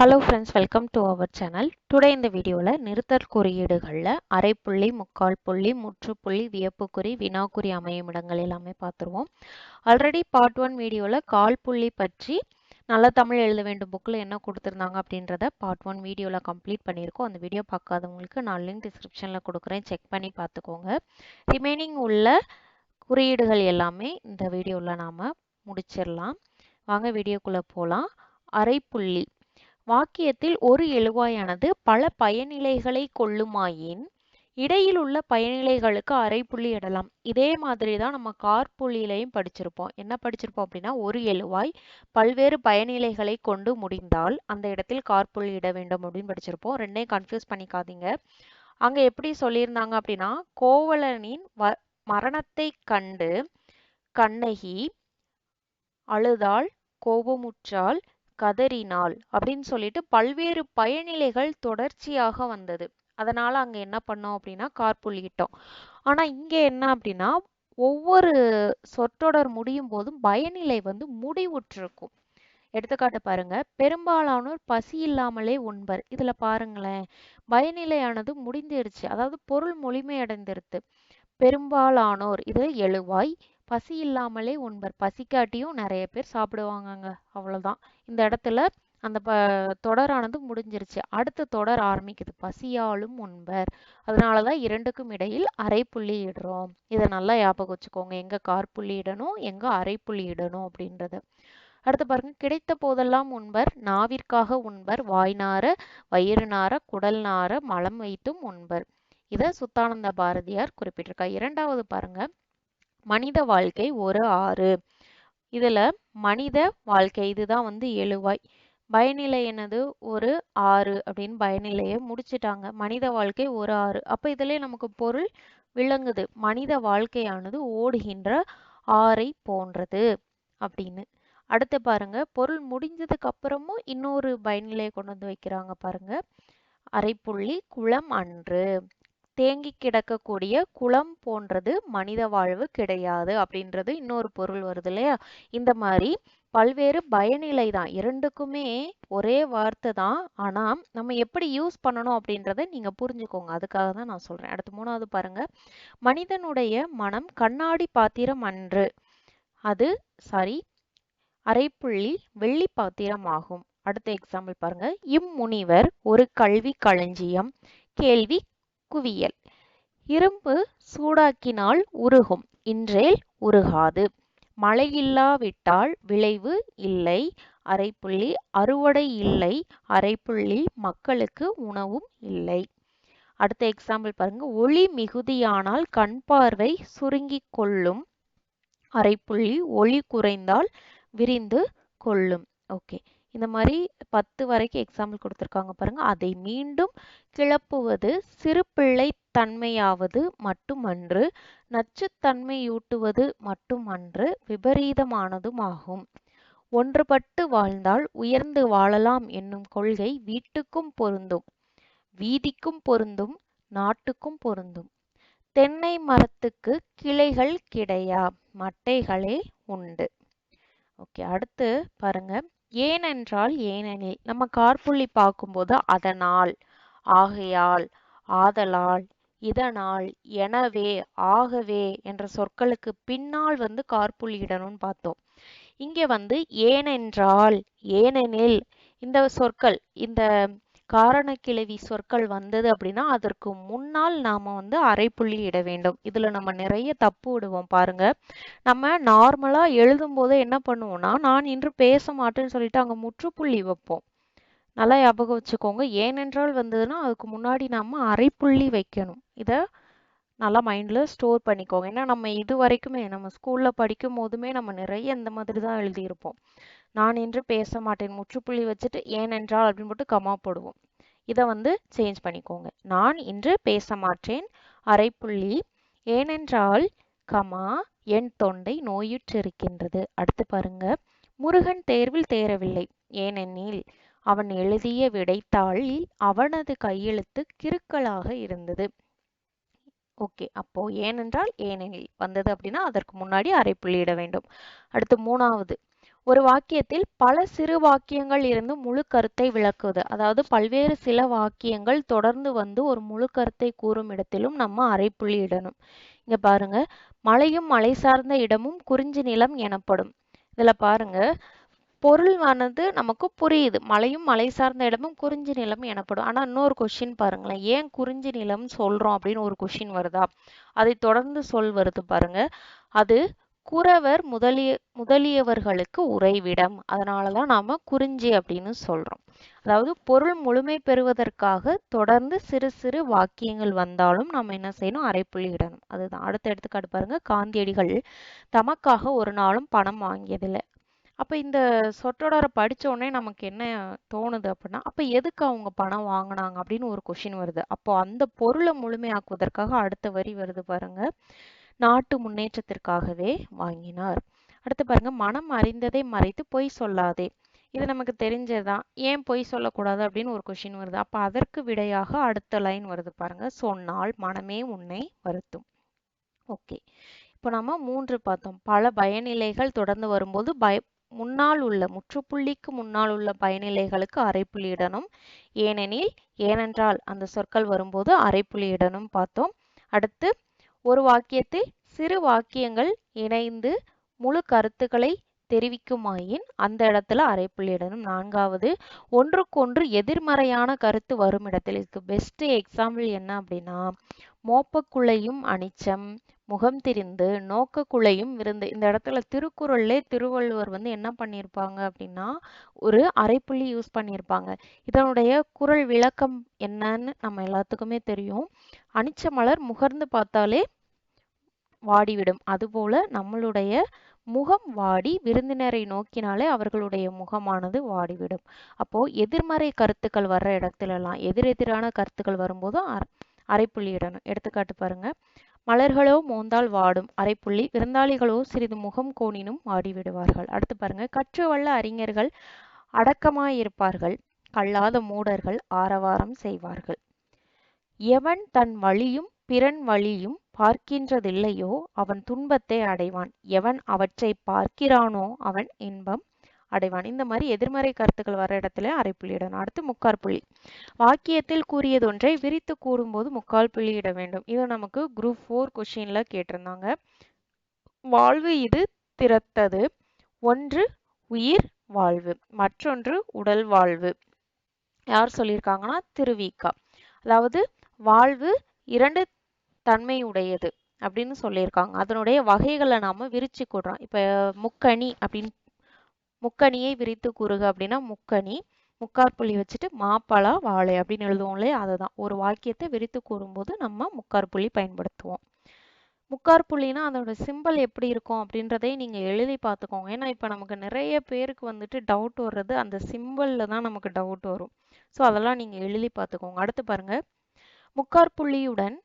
Hello friends welcome to our channel today இந்த வீடியோவில் நிறுத்தற் குறியீடுகளில் அரைப்புள்ளி முக்கால் புள்ளி முற்றுப்புள்ளி வியப்புக்குறி வினாக்குறி அமையும் இடங்கள் எல்லாமே பார்த்துருவோம். ஆல்ரெடி பார்ட் ஒன் வீடியோவில் கால் புள்ளி பற்றி நல்ல தமிழ் எழுத வேண்டும் புக்கில் என்ன கொடுத்துருந்தாங்க அப்படின்றத பார்ட் ஒன் வீடியோவில் கம்ப்ளீட் பண்ணியிருக்கோம். அந்த வீடியோ பார்க்காதவங்களுக்கு நான் லிங்க் டிஸ்கிரிப்ஷனில் கொடுக்குறேன். செக் பண்ணி பார்த்துக்கோங்க. ரிமைனிங் உள்ள குறியீடுகள் எல்லாமே இந்த வீடியோவில் நாம் முடிச்சிடலாம். வாங்க வீடியோக்குள்ளே போகலாம் அரைப்புள்ளி. வாக்கியத்தில் ஒரு எழுவாயானது பல பயனிலைகளை கொள்ளுமாயின் இடையில் உள்ள பயனிலைகளுக்கு அரைப்புள்ளி இடலாம் இதே மாதிரி தான் நம்ம கார்புள்ளியிலையும் படிச்சிருப்போம். என்ன படிச்சிருப்போம் அப்படின்னா ஒரு எழுவாய் பல்வேறு பயனிலைகளை கொண்டு முடிந்தால் அந்த இடத்தில் கார்புள்ளி இட வேண்டும் அப்படின்னு படிச்சிருப்போம். ரெண்டையும் கன்ஃபியூஸ் பண்ணிக்காதீங்க. அங்க எப்படி சொல்லியிருந்தாங்க அப்படின்னா கோவலனின் வ மரணத்தை கண்டு கண்ணகி அழுதாள் கோபமுற்றாள் கதறினாள் அப்படின்னு சொல்லிட்டு பல்வேறு பயனிலைகள் தொடர்ச்சியாக வந்தது. அதனால அங்க என்ன பண்ணோம் அப்படின்னா கார்புள்ளிட்டோம் ஆனா இங்க என்ன அப்படின்னா ஒவ்வொரு சொற்றொடர் முடியும் போதும் பயனிலை வந்து முடிவுற்றிருக்கும். எடுத்துக்காட்டு பாருங்க பெரும்பாலானோர் பசி இல்லாமலே உண்பர். இதுல பாருங்களேன் பயனிலையானது முடிந்துருச்சு. அதாவது பொருள் முழுமையடைந்திருத்து. பெரும்பாலானோர் இது எழுவாய் பசி இல்லாமலே உண்பர். பசிக்காட்டியும் நிறைய பேர் சாப்பிடுவாங்கங்க. அவ்வளவுதான் இந்த இடத்துல அந்த ப தொடரானது முடிஞ்சிருச்சு. அடுத்த தொடர் ஆரம்பிக்குது. பசியாலும் உண்பர். அதனாலதான் இரண்டுக்கும் இடையில் அரை புள்ளி இடுறோம். இதை நல்லா ஞாபகம் வச்சுக்கோங்க. எங்க கார் புள்ளி இடணும் எங்க அரை புள்ளி இடணும் அப்படின்றது. அடுத்து பாருங்க. கிடைத்த போதெல்லாம் உண்பர். நாவிற்காக உண்பர். வாய்நார வயிறு நார குடல் நார மலம் வைத்தும் உண்பர். இதை சுத்தானந்த பாரதியார் குறிப்பிட்டிருக்கா இரண்டாவது பாருங்க. மனித வாழ்க்கை ஒரு ஆறு. இதுல மனித வாழ்க்கை இதுதான் வந்து எழுவாய். பயனிலை என்னது? ஒரு ஆறு அப்படின்னு பயனிலையை முடிச்சிட்டாங்க. மனித வாழ்க்கை ஒரு ஆறு. அப்ப இதுல நமக்கு பொருள் விளங்குது. மனித வாழ்க்கையானது ஓடுகின்ற ஆறை போன்றது அப்படின்னு. அடுத்து பாருங்க. பொருள் முடிஞ்சதுக்கு அப்புறமும் இன்னொரு பயனிலையை கொண்டு வந்து வைக்கிறாங்க பாருங்க. அரைப்புள்ளி குளம் அன்று. தேங்கி கிடக்கக்கூடிய குளம் போன்றது மனித வாழ்வு கிடையாது அப்படின்றது இன்னொரு பொருள் வருது இல்லையா? இந்த மாதிரி பல்வேறு பயநிலை தான். இரண்டுக்குமே ஒரே வார்த்தை தான். ஆனா நம்ம எப்படி யூஸ் பண்ணணும் அப்படின்றத நீங்கள் புரிஞ்சுக்கோங்க. அதுக்காக தான் நான் சொல்கிறேன் அடுத்து மூணாவது பாருங்க. மனிதனுடைய மனம் கண்ணாடி பாத்திரம் அன்று. அது சாரி அரைப்புள்ளி வெள்ளி பாத்திரம் ஆகும். அடுத்த எக்ஸாம்பிள் பாருங்க. இம்முனிவர் ஒரு கல்வி களஞ்சியம். கேள்வி குவியல். இரும்பு சூடாக்கினால் உருகும் இன்றேல் உருகாது. மழையில்லாவிட்டால் விளைவு இல்லை அரைப்புள்ளி அறுவடை இல்லை அரைப்புள்ளி மக்களுக்கு உணவும் இல்லை. அடுத்த எக்ஸாம்பிள் பாருங்க. ஒளி மிகுதியானால் கண் பார்வை சுருங்கி கொள்ளும் அரைப்புள்ளி ஒளி குறைந்தால் விரிந்து கொள்ளும். ஓகே இந்த மாதிரி பத்து வரைக்கும் எக்ஸாம்பிள் கொடுத்துருக்காங்க பாருங்க. அதை மீண்டும் கிளப்புவது சிறு பிள்ளை தன்மையாவது மட்டுமன்று நச்சுத்தன்மையூட்டுவது மட்டுமன்று விபரீதமானதும் ஆகும். ஒன்றுபட்டு வாழ்ந்தால் உயர்ந்து வாழலாம் என்னும் கொள்கை வீட்டுக்கும் பொருந்தும் வீதிக்கும் பொருந்தும் நாட்டுக்கும் பொருந்தும். தென்னை மரத்துக்கு கிளைகள் கிடையா? மட்டைகளே உண்டு. ஓகே அடுத்து பாருங்க. ஏனென்றால் ஏனெனில் நம்ம கார்புள்ளி பார்க்கும்போது அதனால் ஆகையால் ஆதலால் இதனால் எனவே ஆகவே என்ற சொற்களுக்கு பின்னால் வந்து கார்புள்ளி இடணும்னு பார்த்தோம். இங்கே வந்து ஏனென்றால் ஏனெனில் இந்த சொற்கள் இந்த காரணக்கிளவி சொற்கள் வந்தது அப்படின்னா அதற்கு முன்னால் நாம வந்து அரைப்புள்ளி இட வேண்டும். இதுல நம்ம நிறைய தப்பு விடுவோம் பாருங்க. நம்ம நார்மலா எழுதும் போது என்ன பண்ணுவோம்னா நான் இன்று பேச மாட்டேன்னு சொல்லிட்டு அங்க முற்றுப்புள்ளி வைப்போம். நல்லா ஞாபகம் வச்சுக்கோங்க. ஏனென்றால் வந்ததுன்னா அதுக்கு முன்னாடி நம்ம அரைப்புள்ளி வைக்கணும். இதை நல்லா மைண்டில் ஸ்டோர் பண்ணிக்கோங்க. ஏன்னா நம்ம இது வரைக்குமே நம்ம ஸ்கூலில் படிக்கும் போதுமே நம்ம நிறைய இந்த மாதிரி தான் எழுதியிருப்போம். நான் இன்று பேச மாட்டேன் முற்றுப்புள்ளி வச்சுட்டு ஏனென்றால் அப்படின்னு போட்டு கமா போடுவோம். இதை வந்து சேஞ்ச் பண்ணிக்கோங்க. நான் இன்று பேச மாட்டேன் அரைப்புள்ளி ஏனென்றால் கமா என் தொண்டை நோயுற்றிருக்கின்றது. அடுத்து பாருங்க. முருகன் தேர்வில் தேரவில்லை. ஏனெனில் அவன் எழுதிய விடைத்தாளில் அவனது கையெழுத்து கிறுக்கலாக இருந்தது. ஓகே அப்போ ஏனென்றால் ஏனெனில் வந்தது அப்படின்னா அதற்கு முன்னாடி அரைப்புள்ளி இட வேண்டும். அடுத்து மூணாவது. ஒரு வாக்கியத்தில் பல சிறு வாக்கியங்கள் இருந்து முழு கருத்தை விளக்குவது. அதாவது பல்வேறு சில வாக்கியங்கள் தொடர்ந்து வந்து ஒரு முழு கருத்தை கூறும் இடத்திலும் நம்ம அரைப்புள்ளி இடணும். இங்க பாருங்க மலையும் மலை சார்ந்த இடமும் குறிஞ்சி நிலம் எனப்படும். இதுல பாருங்க பொருளானது நமக்கு புரியுது. மலையும் மலை சார்ந்த இடமும் குறிஞ்சி நிலம் எனப்படும். ஆனா இன்னொரு கொஷின் பாருங்களேன் ஏன் குறிஞ்சி நிலம் சொல்றோம் அப்படின்னு ஒரு கொஷின் வருதா? அதை தொடர்ந்து சொல் வருது பாருங்க. அது குறவர் முதலிய முதலியவர்களுக்கு உறைவிடம். அதனாலதான் நாம குறிஞ்சி அப்படின்னு சொல்றோம். அதாவது பொருள் முழுமை பெறுவதற்காக தொடர்ந்து சிறு சிறு வாக்கியங்கள் வந்தாலும் நம்ம என்ன செய்யணும்? அரைப்புள்ளி இடணும். அதுதான். அடுத்த எடுத்துக்காட்டு பாருங்க. காந்தியடிகள் தமக்காக ஒரு நாளும் பணம் வாங்கியதில்லை. அப்போ இந்த சொற்றொடரை படிச்ச உடனே நமக்கு என்ன தோணுது அப்படின்னா அப்போ எதுக்கு அவங்க பணம் வாங்கினாங்க அப்படின்னு ஒரு கொஷின் வருது. அப்போ அந்த பொருளை முழுமையாக்குவதற்காக அடுத்த வரி வருது பாருங்க. நாட்டு முன்னேற்றத்திற்காகவே வாங்கினார். அடுத்து பாருங்க மனம் அறிந்ததை மறைத்து பொய் சொல்லாதே. இது நமக்கு தெரிஞ்சதுதான். ஏன் பொய் சொல்லக்கூடாது அப்படின்னு ஒரு கொஷின் வருது. அப்ப அதற்கு விடையாக அடுத்த லைன் வருது பாருங்க. சொன்னால் மனமே உன்னை வருத்தும். ஓகே இப்போ நம்ம மூன்று பார்த்தோம். பல பயநிலைகள் தொடர்ந்து வரும்போது பய முன்னால் உள்ள முற்றுப்புள்ளிக்கு முன்னால் உள்ள பயநிலைகளுக்கு அரைப்புள்ளியிடணும். ஏனெனில் ஏனென்றால் அந்த சொற்கள் வரும்போது அரைப்புள்ளியிடணும் பார்த்தோம். அடுத்து ஒரு வாக்கியத்தில் சிறு வாக்கியங்கள் இணைந்து முழு கருத்துக்களை தெரிவிக்குமாயின் அந்த இடத்துல அரைப்புள்ளியிடணும் நான்காவது ஒன்றுக்கொன்று எதிர்மறையான கருத்து வரும் இடத்தில் இருக்கு. பெஸ்ட் எக்ஸாம்பிள் என்ன அப்படின்னா மோப்பக்குள்ளையும் அனிச்சம் முகம் திரிந்து நோக்கக்குள்ளையும் விருந்து. இந்த இடத்துல திருக்குறள்லே திருவள்ளுவர் வந்து என்ன பண்ணியிருப்பாங்க அப்படின்னா ஒரு அரைப்புள்ளி யூஸ் பண்ணியிருப்பாங்க. இதனுடைய குறள் விளக்கம் என்னன்னு நம்ம எல்லாத்துக்குமே தெரியும். அனிச்ச மலர் முகர்ந்து பார்த்தாலே வாடிவிடும். அதுபோல நம்மளுடைய முகம் வாடி விருந்தினரை நோக்கினாலே அவர்களுடைய முகமானது வாடிவிடும். அப்போ எதிர்மறை கருத்துக்கள் வர்ற இடத்துலலாம் எதிரெதிரான கருத்துக்கள் வரும்போது அரைப்புள்ளி இடணும் எடுத்துக்காட்டு பாருங்க. மலர்களோ மோந்தால் வாடும் அரைப்புள்ளி விருந்தாளிகளோ சிறிது முகம் கோணினும் வாடிவிடுவார்கள். அடுத்து பாருங்க கற்று வல்ல அறிஞர்கள் அடக்கமாயிருப்பார்கள். கல்லாத மூடர்கள் ஆரவாரம் செய்வார்கள். எவன் தன் வழியும் பிறன் வழியும் பார்க்கின்றதில்லையோ அவன் துன்பத்தை அடைவான். எவன் அவற்றை பார்க்கிறானோ அவன் இன்பம் அடைவான். இந்த மாதிரி எதிர்மறை கருத்துக்கள் வர இடத்துல அரை புள்ளியிடணும் அடுத்து முக்கால் புள்ளி. வாக்கியத்தில் கூறியதொன்றை விரித்து கூறும்போது முக்கால் புள்ளி இட வேண்டும். இது நமக்கு குரூப் ஃபோர் கொஷின்ல கேட்டிருந்தாங்க. வாழ்வு இது திறத்தது. ஒன்று உயிர் வாழ்வு மற்றொன்று உடல் வாழ்வு. யார் சொல்லியிருக்காங்கன்னா திருவிக்கா. அதாவது வாழ்வு இரண்டு தன்மையுடையது அப்படின்னு சொல்லியிருக்காங்க. அதனுடைய வகைகளை நாம விரிச்சு கூடுறோம் இப்போ முக்கணி அப்படின்னு முக்கணியை விரித்து கூறுக அப்படின்னா முக்கணி முக்காற்புள்ளி வச்சுட்டு மாப்பழா வாழை அப்படின்னு எழுதுவோம் இல்லையா? அதுதான். ஒரு வாக்கியத்தை விரித்து கூறும்போது நம்ம முக்காற்புள்ளி பயன்படுத்துவோம். முக்காற்புள்ளினா அதோட சிம்பிள் எப்படி இருக்கும் அப்படின்றதை நீங்கள் எழுதி பார்த்துக்கோங்க. ஏன்னா இப்போ நமக்கு நிறைய பேருக்கு வந்துட்டு டவுட் வர்றது அந்த சிம்பிளில் தான் நமக்கு டவுட் வரும். ஸோ அதெல்லாம் நீங்கள் எழுதி பார்த்துக்கோங்க. அடுத்து பாருங்கள் முக்காற்புள்ளியுடன்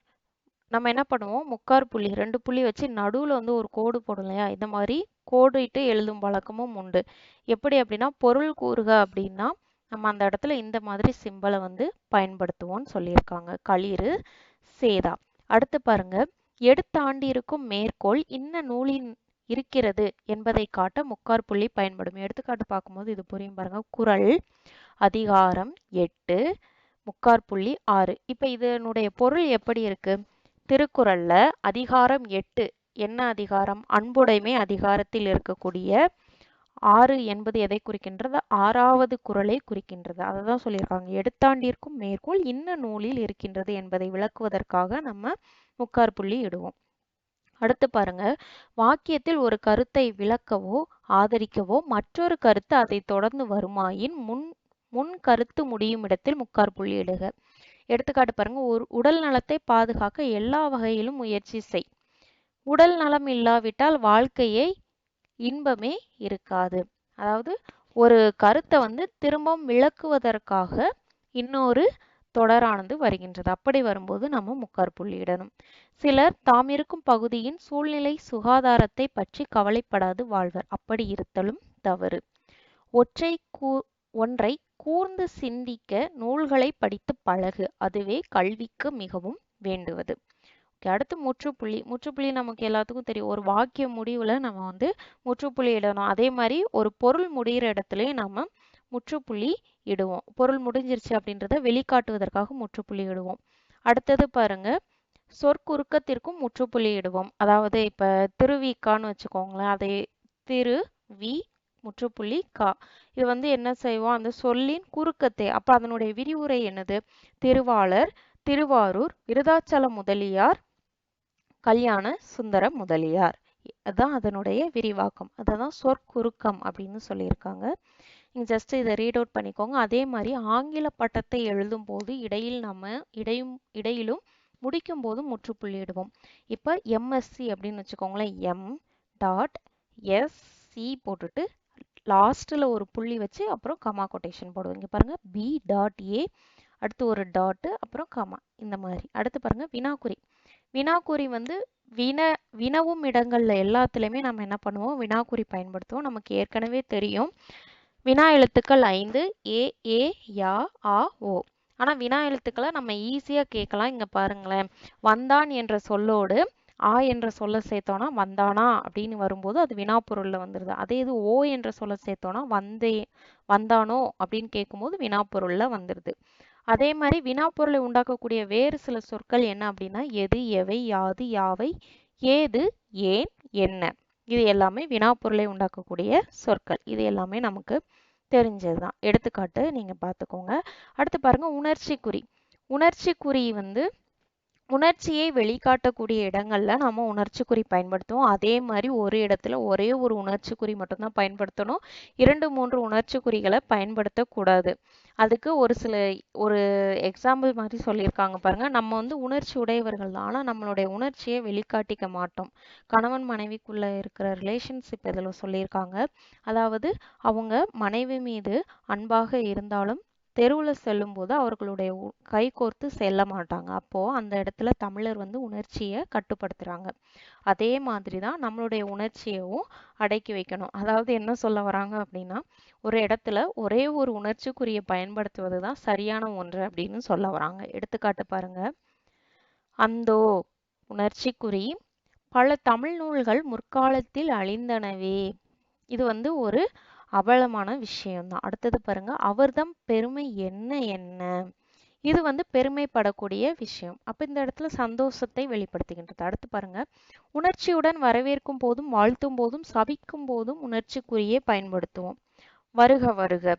நம்ம என்ன பண்ணுவோம்? முக்கார் புள்ளி ரெண்டு புள்ளி வச்சு நடுவில் வந்து ஒரு கோடு போடும் இல்லையா? இந்த மாதிரி கோடிட்டு எழுதும் பழக்கமும் உண்டு. எப்படி அப்படின்னா பொருள் கூறுக அப்படின்னா நம்ம அந்த இடத்துல இந்த மாதிரி சிம்பலை வந்து பயன்படுத்துவோம்னு சொல்லியிருக்காங்க. களிறு சேதா. அடுத்து பாருங்க. எடுத்தாண்டி இருக்கும் மேற்கோள் இன்ன நூலின் இருக்கிறது என்பதை காட்ட முக்கார் புள்ளி பயன்படும். எடுத்துக்காட்டு பார்க்கும்போது இது புரியும் பாருங்க. குரல் அதிகாரம் எட்டு முக்கார் புள்ளி ஆறு. இப்போ இதனுடைய பொருள் எப்படி இருக்கு? திருக்குறள்ல அதிகாரம் எட்டு. என்ன அதிகாரம்? அன்புடைமை அதிகாரத்தில் இருக்கக்கூடிய ஆறு என்பது எதை குறிக்கின்றது? ஆறாவது குரலை குறிக்கின்றது. அதை தான் சொல்லியிருக்காங்க. எடுத்தாண்டிற்கும் மேற்கோள் இன்ன நூலில் இருக்கின்றது என்பதை விளக்குவதற்காக நம்ம முக்கார் புள்ளி இடுவோம். அடுத்து பாருங்க. வாக்கியத்தில் ஒரு கருத்தை விளக்கவோ ஆதரிக்கவோ மற்றொரு கருத்து அதை தொடர்ந்து வருமாயின் முன் முன் கருத்து முடியும் இடத்தில் முக்கார் புள்ளி இடுக. எடுத்துக்காட்டு பாருங்க. ஒரு உடல் நலத்தை பாதுகாக்க எல்லா வகையிலும் முயற்சி செய். உடல் நலம் இல்லாவிட்டால் வாழ்க்கையை இன்பமே இருக்காது. அதாவது ஒரு கருத்தை வந்து திரும்பவும் விளக்குவதற்காக இன்னொரு தொடரானது வருகின்றது. அப்படி வரும்போது நம்ம முக்கார் புள்ளியிடணும் சிலர் தாம் இருக்கும் பகுதியின் சூழ்நிலை சுகாதாரத்தை பற்றி கவலைப்படாது வாழ்வர். அப்படி இருத்தலும் தவறு. ஒற்றை கூ ஒன்றை கூர்ந்து சிந்திக்க நூல்களை படித்து பழகு. அதுவே கல்விக்கு மிகவும் வேண்டுவது. அடுத்து முற்றுப்புள்ளி. முற்றுப்புள்ளி நமக்கு எல்லாத்துக்கும் தெரியும். ஒரு வாக்கிய முடிவில் நம்ம வந்து முற்றுப்புள்ளி இடணும். அதே மாதிரி ஒரு பொருள் முடிகிற இடத்துலையும் நம்ம முற்றுப்புள்ளி இடுவோம். பொருள் முடிஞ்சிருச்சு அப்படின்றத வெளிக்காட்டுவதற்காக முற்றுப்புள்ளி இடுவோம். அடுத்தது பாருங்க சொற்குறுக்கத்திற்கும் முற்றுப்புள்ளி இடுவோம். அதாவது இப்போ திருவிக்கான்னு வச்சுக்கோங்களேன். அதை திரு வி முற்றுப்புள்ளி கா. இது வந்து என்ன செய்வோம்? அந்த சொல்லின் குறுக்கத்தை. அப்ப அதனுடைய விரிவுரை என்னது? திருவாளர் திருவாரூர் விருதாச்சல முதலியார் கல்யாண சுந்தர முதலியார். அதுதான் அதனுடைய விரிவாக்கம். அதுதான் சொற்குறுக்கம் அப்படின்னு சொல்லியிருக்காங்க. நீங்கள் ஜஸ்ட் இதை ரீட் அவுட் பண்ணிக்கோங்க. அதே மாதிரி ஆங்கில பட்டத்தை எழுதும் போது இடையில் நம்ம இடையும் இடையிலும் முடிக்கும் போது முற்றுப்புள்ளியிடுவோம் இப்போ எம்எஸ்சி அப்படின்னு வச்சுக்கோங்களேன். எம் டாட் எஸ் சி போட்டுட்டு லாஸ்ட்டில் ஒரு புள்ளி வச்சு அப்புறம் கமா கொட்டேஷன் போடுவோம். இங்கே பாருங்கள் பி டாட் ஏ அடுத்து ஒரு டாட்டு அப்புறம் கமா இந்த மாதிரி. அடுத்து பாருங்கள் வினாக்குறி. வினாக்குறி வந்து வின வினவும் இடங்களில் எல்லாத்துலேயுமே நம்ம என்ன பண்ணுவோம்? வினாக்குறி பயன்படுத்துவோம். நமக்கு ஏற்கனவே தெரியும். வினா எழுத்துக்கள் ஐந்து ஏ ஏ யா ஆ ஓ. ஆனால் வினா எழுத்துக்களை நம்ம ஈஸியாக கேட்கலாம். இங்கே பாருங்களேன். வந்தான் என்ற சொல்லோடு ஆ என்ற சொல்ல சேர்த்தோன்னா வந்தானா அப்படின்னு வரும்போது அது வினாப்பொருளில் வந்துடுது அதே இது ஓ என்ற சொல்ல சேர்த்தோன்னா வந்தே வந்தானோ அப்படின்னு கேட்கும்போது வினாப்பொருளில் வந்துடுது அதே மாதிரி வினாப்பொருளை உண்டாக்கக்கூடிய வேறு சில சொற்கள் என்ன அப்படின்னா எது எவை யாது யாவை ஏது ஏன் என்ன. இது எல்லாமே வினாப்பொருளை உண்டாக்கக்கூடிய சொற்கள். இது எல்லாமே நமக்கு தெரிஞ்சது தான் எடுத்துக்காட்டு நீங்கள் பார்த்துக்கோங்க. அடுத்து பாருங்க உணர்ச்சி குறி உணர்ச்சி குறி வந்து உணர்ச்சியை வெளிக்காட்டக்கூடிய இடங்கள்ல நம்ம உணர்ச்சி குறி பயன்படுத்துவோம். அதே மாதிரி ஒரு இடத்துல ஒரே ஒரு உணர்ச்சி குறி மட்டும்தான் பயன்படுத்தணும். இரண்டு மூன்று உணர்ச்சி குறிகளை பயன்படுத்தக்கூடாது. அதுக்கு ஒரு சில ஒரு எக்ஸாம்பிள் மாதிரி சொல்லியிருக்காங்க பாருங்க. நம்ம வந்து உணர்ச்சி உடையவர்கள் தான். ஆனால் நம்மளுடைய உணர்ச்சியை வெளிக்காட்டிக்க மாட்டோம். கணவன் மனைவிக்குள்ள இருக்கிற ரிலேஷன்ஷிப் இதில் சொல்லியிருக்காங்க. அதாவது அவங்க மனைவி மீது அன்பாக இருந்தாலும் தெருவில் செல்லும்போது அவர்களுடைய கை கோர்த்து செல்ல மாட்டாங்க. அப்போ அந்த இடத்துல தமிழர் வந்து உணர்ச்சியை கட்டுப்படுத்துறாங்க. அதே மாதிரி தான் நம்மளுடைய உணர்ச்சியவும் அடக்கி வைக்கணும். அதாவது என்ன சொல்ல வராங்க அப்படின்னா ஒரு இடத்துல ஒரே ஒரு உணர்ச்சிக்குரிய பயன்படுத்துவது தான் சரியான ஒன்று அப்படின்னு சொல்ல வராங்க. எடுத்துக்காட்டு பாருங்க. அந்தோ உணர்ச்சிக்குறி பல தமிழ் நூல்கள் முற்காலத்தில் அழிந்தனவே. இது வந்து ஒரு அவலமான விஷயம்தான். அடுத்தது பாருங்க அவர்தம் பெருமை என்ன என்ன? இது வந்து பெருமைப்படக்கூடிய விஷயம். அப்ப இந்த இடத்துல சந்தோஷத்தை வெளிப்படுத்துகின்றது. அடுத்து பாருங்க உணர்ச்சியுடன் வரவேற்கும் போதும் வாழ்த்தும் போதும் சபிக்கும் போதும் உணர்ச்சிக்குறியே பயன்படுத்துவோம். வருக வருக.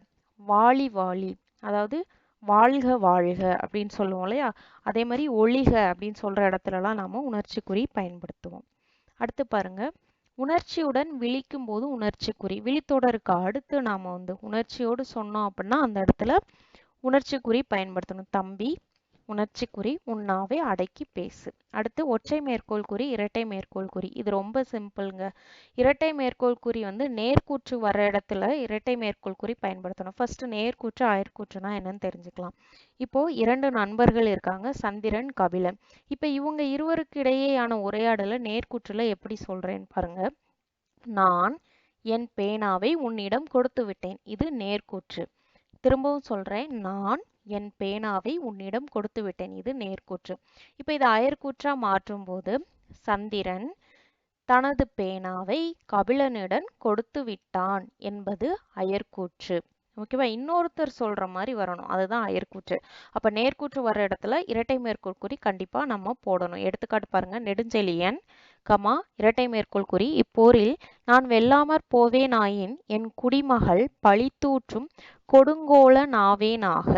வாழி வாழி. அதாவது வாழ்க வாழ்க அப்படின்னு சொல்லுவோம் இல்லையா? அதே மாதிரி ஒளிக அப்படின்னு சொல்ற இடத்துலலாம் நாம உணர்ச்சிக்குறி பயன்படுத்துவோம். அடுத்து பாருங்க உணர்ச்சியுடன் விழிக்கும் போது உணர்ச்சிக்குறி. விழித்தொடருக்கு அடுத்து நாம வந்து உணர்ச்சியோடு சொன்னோம் அப்படின்னா அந்த இடத்துல உணர்ச்சிக்குறி பயன்படுத்தணும். தம்பி உணர்ச்சி குறி உன்னாவே அடக்கி பேசு. அடுத்து ஒற்றை மேற்கோள் குறி இரட்டை மேற்கோள் குறி. இது ரொம்ப சிம்பிள்ங்க இரட்டை மேற்கோள் குறி வந்து நேர்கூற்று வர இடத்துல இரட்டை மேற்கோள் குறி பயன்படுத்தணும். ஃபர்ஸ்ட் நேர்கூற்று ஆயர்கூற்றுனா என்னன்னு தெரிஞ்சுக்கலாம். இப்போ இரண்டு நண்பர்கள் இருக்காங்க சந்திரன் கபிலன். இப்போ இவங்க இருவருக்கு இடையேயான உரையாடலை நேர்கூற்றுல எப்படி சொல்றேன்னு பாருங்க. நான் என் பேனாவை உன்னிடம் கொடுத்து விட்டேன் இது நேர்கூற்று. திரும்பவும் சொல்றேன் நான் என் பேனாவை உன்னிடம் கொடுத்து விட்டேன் இது நேர்கூற்று. இப்போ இதை அயற்கூற்றா மாற்றும் போது சந்திரன் தனது பேனாவை கபிலனிடம் கொடுத்து விட்டான் என்பது அயற்கூற்று ஓகேவா? இன்னொருத்தர் சொல்ற மாதிரி வரணும். அதுதான் அயற்கூற்று அப்ப நேர்கூற்று வர்ற இடத்துல இரட்டை மேற்கோள் குறி கண்டிப்பா நம்ம போடணும். எடுத்துக்காட்டு பாருங்க. நெடுஞ்செழியன் கமா இரட்டை மேற்கோள் குறி. இப்போரில் நான் வெல்லாமற் போவேனாயின் என் குடிமகள் பழித்தூற்றும் கொடுங்கோல நாவேனாக.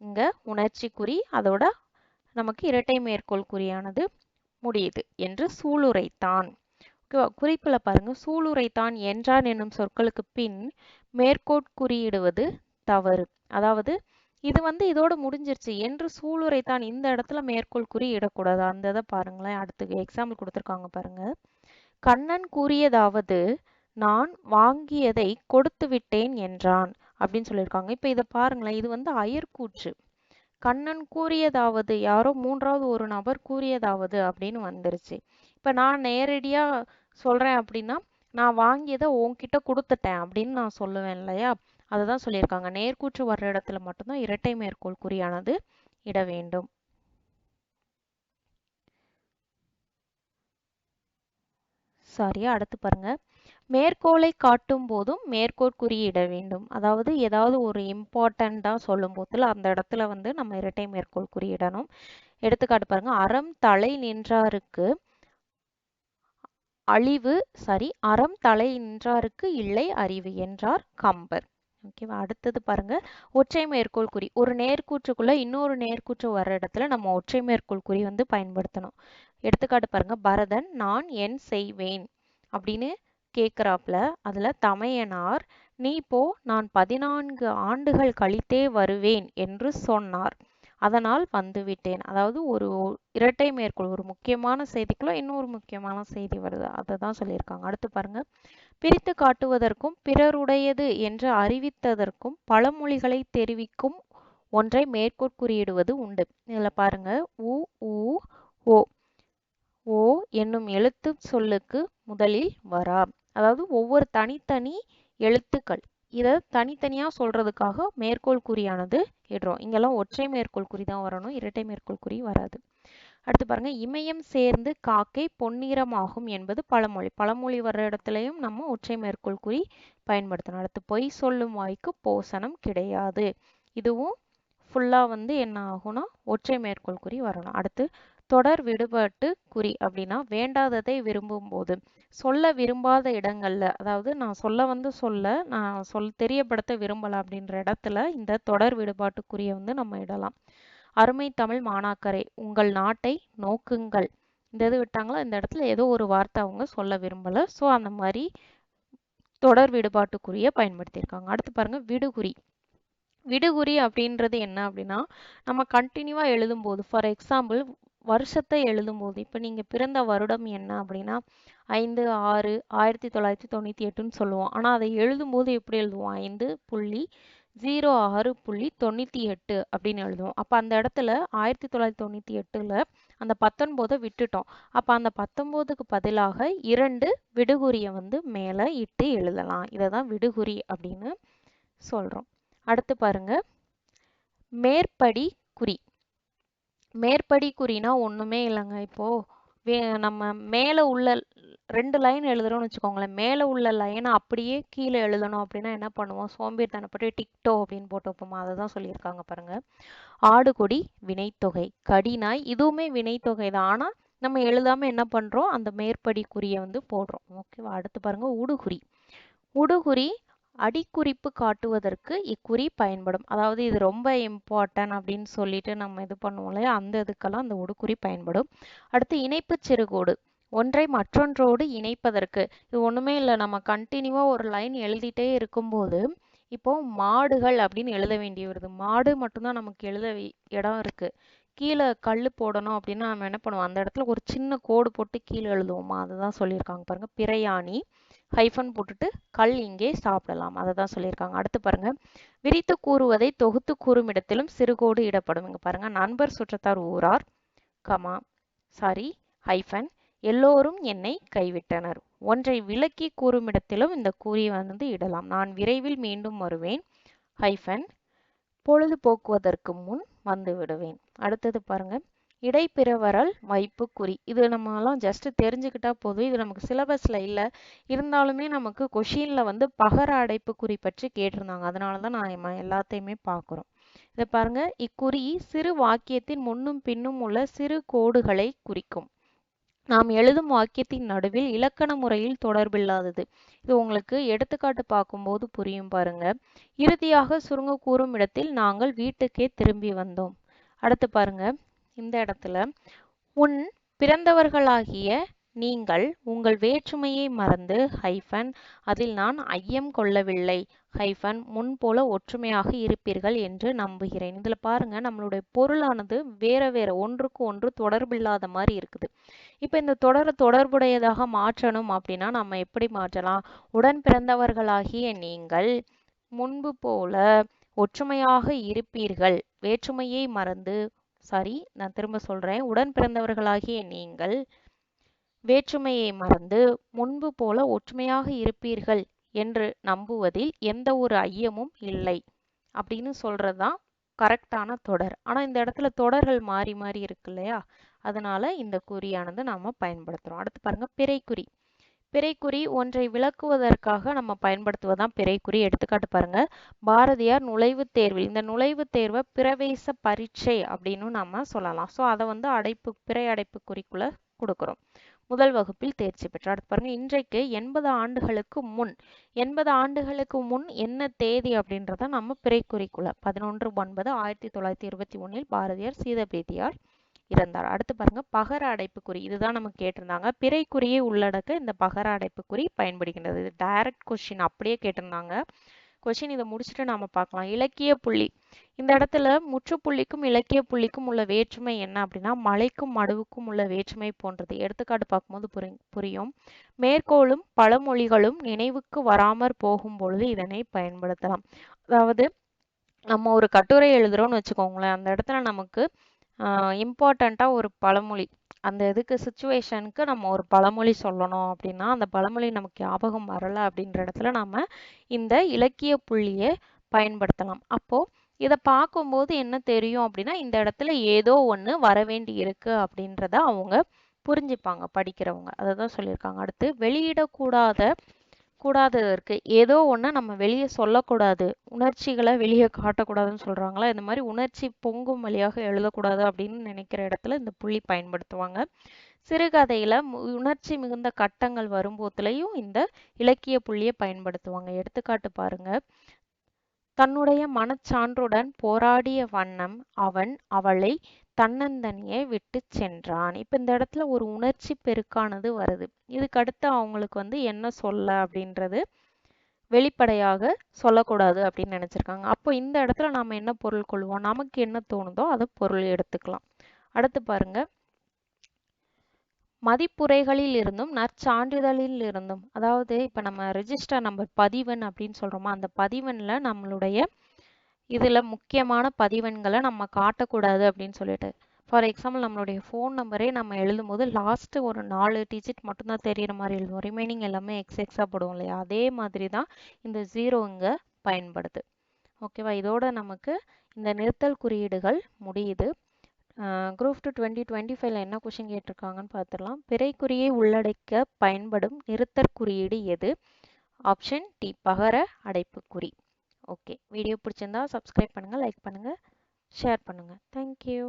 இங்க உணர்ச்சி குறி அதோட நமக்கு இரட்டை மேற்கோள் குறியானது முடியுது என்று சூளுரைத்தான். குறிப்புல பாருங்க. சூளுரைத்தான் என்றான் என்னும் சொற்களுக்கு பின் மேற்கோட்குறியிடுவது தவறு. அதாவது இது வந்து இதோட முடிஞ்சிருச்சு என்று சூளுரைத்தான் இந்த இடத்துல மேற்கோள் குறி இடக்கூடாது. அந்த இதை பாருங்களேன். அடுத்து எக்ஸாம்பிள் கொடுத்துருக்காங்க பாருங்க. கண்ணன் கூறியதாவது நான் வாங்கியதை கொடுத்து விட்டேன் என்றான். அப்படின்னு சொல்லியிருக்காங்க. இப்போ இதை பாருங்களேன். இது வந்து அயர்கூற்று கண்ணன் கூறியதாவது யாரோ மூன்றாவது ஒரு நபர் கூறியதாவது அப்படின்னு வந்துருச்சு. இப்போ நான் நேரடியாக சொல்கிறேன் அப்படின்னா நான் வாங்கியதை உங்ககிட்ட கொடுத்துட்டேன் அப்படின்னு நான் சொல்லுவேன் இல்லையா? அதை தான் சொல்லியிருக்காங்க. நேர்கூற்று வர்ற இடத்துல மட்டும்தான் இரட்டை மேற்கோள் குறியானது இட வேண்டும். சாரி அடுத்து பாருங்கள் மேற்கோளை காட்டும் போதும் மேற்கோள் குறியிட வேண்டும். அதாவது ஏதாவது ஒரு இம்பார்ட்டண்ட்டாக சொல்லும் போதில் அந்த இடத்துல வந்து நம்ம இரட்டை மேற்கோள் குறியிடணும். எடுத்துக்காட்டு பாருங்க அறம் தலை நின்றாருக்கு அழிவு சாரி அறம் தலை நின்றாருக்கு இல்லை அறிவு என்றார் கம்பர். ஓகேவா அடுத்தது பாருங்க ஒற்றை மேற்கோள் குறி. ஒரு நேர்கூற்றுக்குள்ள இன்னொரு நேர்கூற்று வர்ற இடத்துல நம்ம ஒற்றை மேற்கோள் குறி வந்து பயன்படுத்தணும். எடுத்துக்காட்டு பாருங்க பரதன் நான் என் செய்வேன் அப்படின்னு கேட்குறாப்புல அதில் தமையனார் நீ போ நான் பதினான்கு ஆண்டுகள் கழித்தே வருவேன் என்று சொன்னார். அதனால் வந்துவிட்டேன். அதாவது ஒரு இரட்டை மேற்கோள் ஒரு முக்கியமான செய்திக்குள்ள இன்னொரு முக்கியமான செய்தி வருது. அதை தான் சொல்லியிருக்காங்க. அடுத்து பாருங்க. பிரித்து காட்டுவதற்கும் பிறருடையது என்று அறிவித்ததற்கும் பழமொழிகளை தெரிவிக்கும் ஒன்றை மேற்கோள் குறியிடுவது உண்டு. இதில் பாருங்க. உ ஊ ஓ. ஓ என்னும் எழுத்து சொல்லுக்கு முதலில் வரா. அதாவது ஒவ்வொரு தனித்தனி எழுத்துக்கள். இதை தனித்தனியாக சொல்கிறதுக்காக மேற்கோள் குறியானது இடுறோம் இங்கெல்லாம் ஒற்றை மேற்கோள் குறி தான் வரணும். இரட்டை மேற்கோள் குறி வராது. அடுத்து பாருங்க. இமயம் சேர்ந்து காக்கை பொன்னிறமாகும் என்பது பழமொழி. பழமொழி வர்ற இடத்துலையும் நம்ம ஒற்றை மேற்கோள் குறி பயன்படுத்தணும். அடுத்து பொய் சொல்லும் வாய்க்கு போசனம் கிடையாது. இதுவும் ஃபுல்லாக வந்து என்ன ஆகும்னா ஒற்றை மேற்கோள் குறி வரணும். அடுத்து தொடர் விடுபட்டு குறி அப்படின்னா வேண்டாததை விரும்பும் போது சொல்ல விரும்பாத இடங்கள்ல அதாவது நான் சொல்ல வந்து சொல்ல நான் சொல் தெரியப்படுத்த விரும்பல அப்படின்ற இடத்துல இந்த தொடர் விடுபாட்டுக்குரிய குறியை வந்து நம்ம இடலாம். அருமை தமிழ் மாணாக்கரே உங்கள் நாட்டை நோக்குங்கள். இந்த இது விட்டாங்களோ? இந்த இடத்துல ஏதோ ஒரு வார்த்தை அவங்க சொல்ல விரும்பல. ஸோ அந்த மாதிரி தொடர் விடுபாட்டுக்குரிய பயன்படுத்தியிருக்காங்க. அடுத்து பாருங்க விடுகுறி. விடுகுறி அப்படின்றது என்ன அப்படின்னா நம்ம கண்டினியூவாக எழுதும்போது ஃபார் எக்ஸாம்பிள் வருஷத்தை எழுதும்போது இப்போ நீங்கள் பிறந்த வருடம் என்ன அப்படின்னா ஐந்து ஆறு ஆயிரத்தி தொள்ளாயிரத்தி தொண்ணூற்றி எட்டுன்னு சொல்லுவோம். ஆனால் அதை எழுதும்போது எப்படி எழுதுவோம்? ஐந்து புள்ளி ஜீரோ ஆறு புள்ளி தொண்ணூற்றி எட்டு அப்படின்னு எழுதுவோம். அப்போ அந்த இடத்துல ஆயிரத்தி தொள்ளாயிரத்தி தொண்ணூற்றி எட்டில் அந்த பத்தொன்பதை விட்டுட்டோம். அப்போ அந்த பத்தொம்போதுக்கு பதிலாக இரண்டு விடுகுறியை வந்து மேலே இட்டு எழுதலாம். இதை தான் விடுகுறி அப்படின்னு சொல்கிறோம் அடுத்து பாருங்க. மேற்படி குறி. மேற்படி குறினா ஒன்றுமே இல்லைங்க. இப்போ வே நம்ம மேலே உள்ள ரெண்டு லைன் எழுதுறோம்னு வச்சுக்கோங்களேன். மேலே உள்ள லைனை அப்படியே கீழே எழுதணும் அப்படின்னா என்ன பண்ணுவோம்? சோம்பேறித்தனப்பட்டு டிக்டோ அப்படின்னு போட்டு வைப்போமா? அதை தான் சொல்லியிருக்காங்க பாருங்க. ஆடுகொடி வினைத்தொகை கடினாய் இதுவுமே வினைத்தொகை தான். ஆனால் நம்ம எழுதாம என்ன பண்றோம்? அந்த மேற்படி குறியை வந்து போடுறோம். ஓகேவா? அடுத்து பாருங்க உடுகுறி. உடுகுறி அடிக்குறிப்பு காட்டுவதற்கு இக்குறி பயன்படும். அதாவது இது ரொம்ப இம்பார்ட்டன்ட் அப்படின்னு சொல்லிட்டு நம்ம இது பண்ணுவோம் இல்லையா? அந்த இதுக்கெல்லாம் அந்த உடுக்குறி பயன்படும். அடுத்து இணைப்பு சிறுகோடு. ஒன்றை மற்றொன்றோடு இணைப்பதற்கு. இது ஒன்றுமே இல்லை. நம்ம கண்டினியூவாக ஒரு லைன் எழுதிட்டே இருக்கும்போது இப்போ மாடுகள் அப்படின்னு எழுத வேண்டி வருது. மாடு மட்டும்தான் நமக்கு எழுத இடம் இருக்குது கீழே கல் போடணும் அப்படின்னா நம்ம என்ன பண்ணுவோம்? அந்த இடத்துல ஒரு சின்ன கோடு போட்டு கீழே எழுதுவோமா? அதுதான் சொல்லியிருக்காங்க பாருங்கள் பிரயாணி ஹைஃபன் போட்டுட்டு கல் இங்கே சாப்பிடலாம். அதை தான் சொல்லியிருக்காங்க. அடுத்து பாருங்க. விரித்து கூறுவதை தொகுத்து கூறும் இடத்திலும் சிறுகோடு இடப்படும். இங்கே பாருங்க. நண்பர் சுற்றத்தார் ஊரார் கமா சாரி ஹைஃபன் எல்லோரும் என்னை கைவிட்டனர். ஒன்றை விளக்கி கூறும் இடத்திலும் இந்த கூறி வந்து இடலாம். நான் விரைவில் மீண்டும் வருவேன். ஹைஃபன் பொழுது போக்குவதற்கு முன் வந்து விடுவேன். அடுத்தது பாருங்க. இடைப்பிறவரல் வைப்பு குறி இது நம்மலாம் ஜஸ்ட் தெரிஞ்சுக்கிட்டா போதும். இது நமக்கு சிலபஸ்ல இல்லை. இருந்தாலுமே நமக்கு கொஷின்ல வந்து பகர அடைப்பு குறி பற்றி கேட்டிருந்தாங்க. அதனால தான் நான் எல்லாத்தையுமே பார்க்குறோம். இதை பாருங்க. இக்குறி சிறு வாக்கியத்தின் முன்னும் பின்னும் உள்ள சிறு கோடுகளை குறிக்கும். நாம் எழுதும் வாக்கியத்தின் நடுவில் இலக்கண முறையில் தொடர்பில்லாதது. இது உங்களுக்கு எடுத்துக்காட்டு பார்க்கும்போது புரியும் பாருங்க. இறுதியாக சுருங்க கூறும் இடத்தில் நாங்கள் வீட்டுக்கே திரும்பி வந்தோம். அடுத்து பாருங்க. இந்த இடத்துல உன் பிறந்தவர்களாகிய நீங்கள் உங்கள் வேற்றுமையை மறந்து ஹைஃபன் அதில் நான் ஐயம் கொள்ளவில்லை. ஹைஃபன் முன் போல ஒற்றுமையாக இருப்பீர்கள் என்று நம்புகிறேன். இதுல பாருங்க நம்மளுடைய பொருளானது வேற வேற ஒன்றுக்கு ஒன்று தொடர்பில்லாத மாதிரி இருக்குது. இப்ப இந்த தொடரை தொடர்புடையதாக மாற்றணும் அப்படின்னா நம்ம எப்படி மாற்றலாம்? உடன் பிறந்தவர்களாகிய நீங்கள் முன்பு போல ஒற்றுமையாக இருப்பீர்கள். வேற்றுமையை மறந்து சாரி நான் திரும்ப சொல்கிறேன் உடன் பிறந்தவர்களாகிய நீங்கள் வேற்றுமையை மறந்து முன்பு போல ஒற்றுமையாக இருப்பீர்கள் என்று நம்புவதில் எந்த ஒரு ஐயமும் இல்லை. அப்படின்னு சொல்கிறது தான் கரெக்டான தொடர். ஆனால் இந்த இடத்துல தொடர்கள் மாறி மாறி இருக்கு இல்லையா? அதனால இந்த குறியானது நாம் பயன்படுத்துகிறோம் அடுத்து பாருங்கள் பிறைக்குறி. பிறைக்குறி ஒன்றை விளக்குவதற்காக நம்ம பயன்படுத்துவதுதான் பிறைக்குறி. எடுத்துக்காட்டு பாருங்க. பாரதியார் நுழைவுத் தேர்வில் இந்த நுழைவுத் தேர்வை பிரவேச பரீட்சை அப்படின்னு நம்ம சொல்லலாம். ஸோ அதை வந்து அடைப்பு பிறை அடைப்பு குறிக்குள்ள கொடுக்குறோம். முதல் வகுப்பில் தேர்ச்சி பெற்றார். அடுத்து பாருங்க. இன்றைக்கு எண்பது ஆண்டுகளுக்கு முன் எண்பது ஆண்டுகளுக்கு முன் என்ன தேதி அப்படின்றத நம்ம பிறைக்குறிக்குள்ள பதினொன்று ஒன்பது ஆயிரத்தி தொள்ளாயிரத்தி இருபத்தி ஒன்னில் பாரதியார் சீதபேதியார் இறந்தார். அடுத்து பாருங்க பகர அடைப்புக்குறி இதுதான் நமக்கு கேட்டிருந்தாங்க. பிறைக்குறியை உள்ளடக்க இந்த பகர அடைப்புக்குறி பயன்படுகின்றது. இது டைரக்ட் கொஸ்டின் அப்படியே கேட்டிருந்தாங்க. கொஸ்டின் இதை முடிச்சுட்டு நாம பார்க்கலாம். இலக்கிய புள்ளி. இந்த இடத்துல முற்றுப்புள்ளிக்கும் இலக்கிய புள்ளிக்கும் உள்ள வேற்றுமை என்ன அப்படின்னா மலைக்கும் மடுவுக்கும் உள்ள வேற்றுமை போன்றது. எடுத்துக்காட்டு பார்க்கும்போது புரி புரியும். மேற்கோளும் பழமொழிகளும் நினைவுக்கு வராமற் போகும் பொழுது இதனை பயன்படுத்தலாம். அதாவது நம்ம ஒரு கட்டுரை எழுதுறோம்னு வச்சுக்கோங்களேன். அந்த இடத்துல நமக்கு இம்பார்ட்டண்ட்டாக ஒரு பழமொழி. அந்த இதுக்கு சுச்சுவேஷனுக்கு நம்ம ஒரு பழமொழி சொல்லணும் அப்படின்னா அந்த பழமொழி நமக்கு ஞாபகம் வரலை அப்படின்ற இடத்துல நம்ம இந்த இலக்கிய புள்ளியை பயன்படுத்தலாம். அப்போ இதை பார்க்கும்போது என்ன தெரியும் அப்படின்னா இந்த இடத்துல ஏதோ ஒன்று வர வேண்டி இருக்கு அப்படின்றத அவங்க புரிஞ்சுப்பாங்க படிக்கிறவங்க. அதை தான் சொல்லியிருக்காங்க. அடுத்து வெளியிடக்கூடாத கூடாததற்கு ஏதோ ஒன்று நம்ம வெளியே சொல்லக்கூடாது. உணர்ச்சிகளை வெளியே காட்டக்கூடாதுன்னு சொல்கிறாங்களா இந்த மாதிரி உணர்ச்சி பொங்கும் வழியாக எழுதக்கூடாது அப்படின்னு நினைக்கிற இடத்துல இந்த புள்ளி பயன்படுத்துவாங்க. சிறுகதையில் உணர்ச்சி மிகுந்த கட்டங்கள் வரும்போதுலையும் இந்த இலக்கிய புள்ளியை பயன்படுத்துவாங்க. எடுத்துக்காட்டு பாருங்க. தன்னுடைய மனச்சான்றுடன் போராடிய வண்ணம் அவன் அவளை தன்னந்தனியே விட்டு சென்றான். இப்போ இந்த இடத்துல ஒரு உணர்ச்சி பெருக்கானது வருது. இதுக்கு அடுத்து அவங்களுக்கு வந்து என்ன சொல்ல அப்படின்றது வெளிப்படையாக சொல்லக்கூடாது அப்படின்னு நினச்சிருக்காங்க. அப்போ இந்த இடத்துல நாம் என்ன பொருள் கொள்வோம்? நமக்கு என்ன தோணுதோ அதை பொருள் எடுத்துக்கலாம். அடுத்து பாருங்க. மதிப்புரைகளில் இருந்தும் நற்சான்றிதழில் இருந்தும் அதாவது இப்போ நம்ம ரெஜிஸ்டர் நம்பர் பதிவெண் அப்படின்னு சொல்கிறோமா அந்த பதிவனில் நம்மளுடைய இதில் முக்கியமான பதிவெண்களை நம்ம காட்டக்கூடாது அப்படின்னு சொல்லிட்டு. ஃபார் எக்ஸாம்பிள் நம்மளுடைய ஃபோன் நம்பரே நம்ம எழுதும்போது லாஸ்ட்டு ஒரு நாலு டிஜிட் மட்டும்தான் தெரிகிற மாதிரி எழுதுவோம். ரிமைனிங் எல்லாமே எக்ஸ் எக்ஸாக போடுவோம் இல்லையா? அதே மாதிரி தான் இந்த ஜீரோ இங்கே பயன்படுது. ஓகேவா இதோட நமக்கு இந்த நிறுத்தல் குறியீடுகள் முடியுது. குரூப் டூ டுவெண்ட்டி டுவெண்ட்டி ஃபைவ்ல என்ன கொஷின் கேட்டிருக்காங்கன்னு பார்த்துடலாம். பிறைக்குறியை உள்ளடக்க பயன்படும் நிறுத்தற் குறியீடு எது? ஆப்ஷன் டி பகர அடைப்புக்குறி ஓகே வீடியோ பிடிச்சிருந்தா சப்ஸ்கிரைப் பண்ணுங்கள் லைக் பண்ணுங்கள் ஷேர் பண்ணுங்கள் தேங்க்யூ